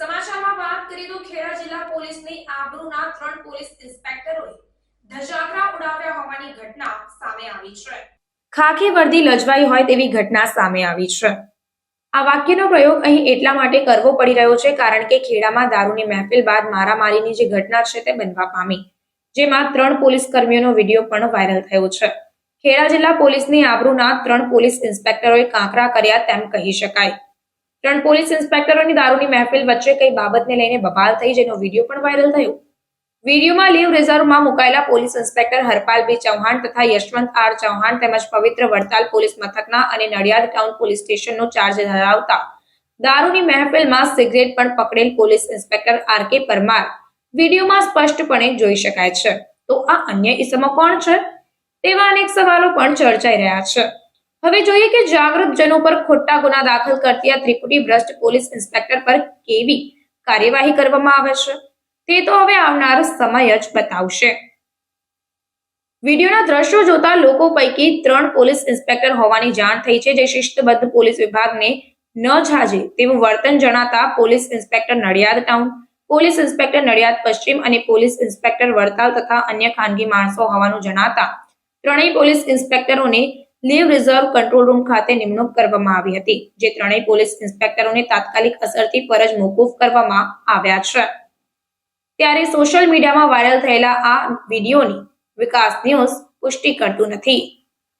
ન્યૂઝમાં આપનું ખાખી વર્દી લજવાઈ હોય તેવી ઘટના સામે આવી છે. આ વાક્યનો પ્રયોગ અહીં એટલા માટે કરવો પડી રહ્યો છે કારણ કે ખેડામાં દારૂની મહેફિલ બાદ મારામારીની જે ઘટના છે તે બનવા પામી, જેમાં ત્રણ પોલીસ કર્મીઓનો વીડિયો પણ વાયરલ થયો છે. ખેડા જિલ્લા પોલીસની આબરૂના ત્રણ પોલીસ ઇન્સ્પેક્ટરોએ કાંકરા કર્યા તેમ કહી શકાય. ત્રણ પોલીસ ઇન્સ્પેક્ટરોની દારૂની મહેફિલ વચ્ચે કઈ બાબતને લઈને બબાલ થઈ જેનો વીડિયો પણ વાયરલ થયો. વિડીયોમાં લીવ રિઝર્વમાં મુકાયેલા police inspector Harpal B Chauhan તથા યશવંત આર ચૌહાણ તેમજ પવિત્ર વડતાલ પોલીસ મથકના અને નડિયાદ ટાઉન પોલીસ સ્ટેશનનો ચાર્જ ધરાવતા દારૂની મહેફિલમાં સિગરેટ પણ પકડેલ police inspector R K Parmar વિડીયોમાં સ્પષ્ટપણે જોઈ શકાય છે. તો આ અન્ય ઇસમો કોણ છે? તેવા અનેક સવાલો પણ ચર્ચાઈ રહ્યા છે. હવે જોઈએ કે જાગૃત જનો પર ખોટા ગુના દાખલ કરતી આ ત્રિપુટી ભ્રષ્ટ પોલીસ ઇન્સ્પેક્ટર પર કેવી કાર્યવાહી કરવામાં આવે છે? તે તો હવે આવનાર સમય જ બતાવશે. વિડીયોના દ્રશ્યો જોતા લોકો પૈકી ત્રણ પોલીસ ઇન્સ્પેક્ટર હોવાની જાણ થઈ છે, જે શિસ્તબદ્ધ પોલીસ વિભાગને ન જાજે તેવું વર્તન જણાતા police inspector Nadiad town, police inspector Nadiad પશ્ચિમ અને પોલીસ ઇન્સ્પેક્ટર વડતાલ તથા અન્ય ખાનગી માણસો હોવાનું જણાતા ત્રણેય પોલીસ ઇન્સ્પેક્ટરોને લીવ રિઝર્વ કંટ્રોલ રૂમ ખાતે નિમણૂક કરવામાં આવી હતી, જે ત્રણેય પોલીસ ઇન્સ્પેક્ટરોને તાત્કાલિક અસરથી ફરજ મોકૂફ કરવામાં આવ્યા છે. ત્યારે સોશિયલ મીડિયામાં વાયરલ થયેલા આ વિડીયોની વિકાસ ન્યૂઝ પુષ્ટિ કરતું નથી.